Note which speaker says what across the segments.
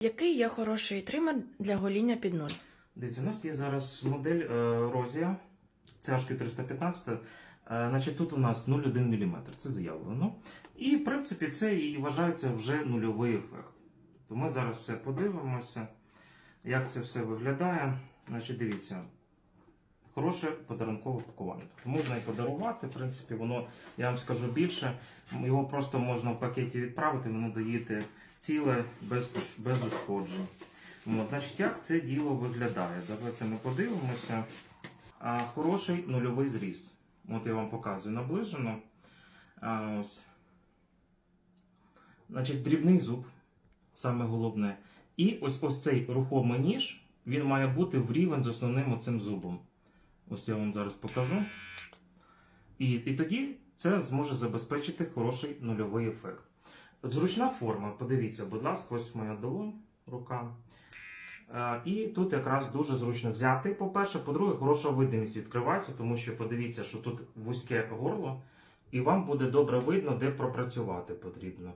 Speaker 1: Який є хороший тример для гоління під нуль?
Speaker 2: Дивіться, у нас є зараз модель е, Розія, це 315. Е, значить, тут у нас 0,1 мм, це заявлено. І, в принципі, це і вважається вже нульовий ефект. То ми зараз все подивимося, як це все виглядає. Значить, дивіться, хороше подарункове пакування. Тобто можна і подарувати, в принципі, воно, я вам скажу більше, його просто можна в пакеті відправити, воно доїде ціле без, без ушкоджень. От, значить, як це діло виглядає? Давайте ми подивимося. А, хороший нульовий зріст. От я вам показую наближено. А, ось. Значить, дрібний зуб, саме головне. І ось ось цей рухомий ніж, він має бути в рівень з основним оцим зубом. Ось я вам зараз покажу. І, і тоді це зможе забезпечити хороший нульовий ефект. Зручна форма, подивіться, будь ласка, ось моя долонь, рука. Е, І тут якраз дуже зручно взяти. По-перше, по-друге, хороша видимість відкривається, тому що подивіться, що тут вузьке горло, і вам буде добре видно, де пропрацювати потрібно.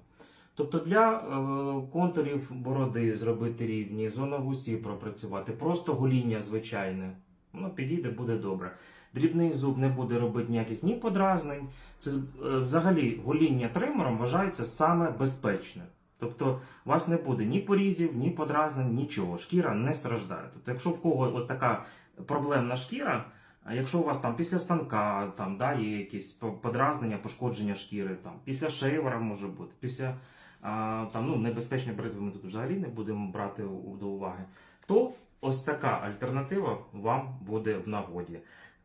Speaker 2: Тобто для е, контурів бороди зробити рівні, зона вусі пропрацювати, просто гоління звичайне. Воно підійде, буде добре. Дрібний зуб не буде робити ніяких ні подразнень. Це е, взагалі гоління тримером вважається саме безпечне. Тобто у вас не буде ні порізів, ні подразнень, нічого. Шкіра не страждає. Тобто, якщо в кого от така проблемна шкіра, а якщо у вас там після станка там, да, є якісь подразнення, пошкодження шкіри, там, після шейвера може бути, після а, там, ну, небезпечні бритви ми тут взагалі не будемо брати до уваги, то ось така альтернатива вам буде в нагоді.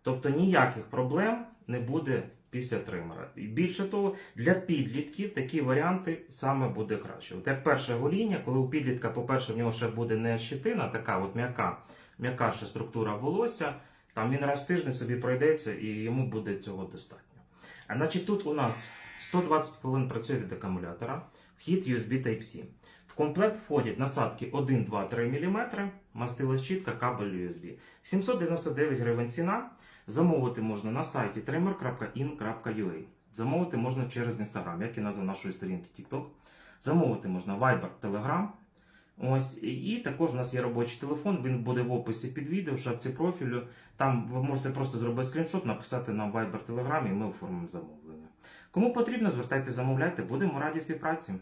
Speaker 2: Тобто ніяких проблем не буде після тримера. І більше того, для підлітків такі варіанти саме буде краще. От перше гоління, коли у підлітка, по-перше, в нього ще буде не щетина, така от м'яка, м'яка ще структура волосся, там він раз в тиждень собі пройдеться і йому буде цього достатньо. А значить, тут у нас 120 хвилин працює від акумулятора, вхід USB Type-C. Комплект входять насадки 1, 2, 3 мм, мастила щітка, кабель USB. 799 гривень ціна. Замовити можна на сайті trimmer.in.ua. Замовити можна через Instagram, як і назва нашої сторінки TikTok. Замовити можна Viber, Telegram. Ось, і також у нас є робочий телефон, він буде в описі під відео, в шапці профілю. Там ви можете просто зробити скріншот, написати нам Viber, Telegram і ми оформимо замовлення. Кому потрібно, звертайте, замовляйте, будемо раді співпраці.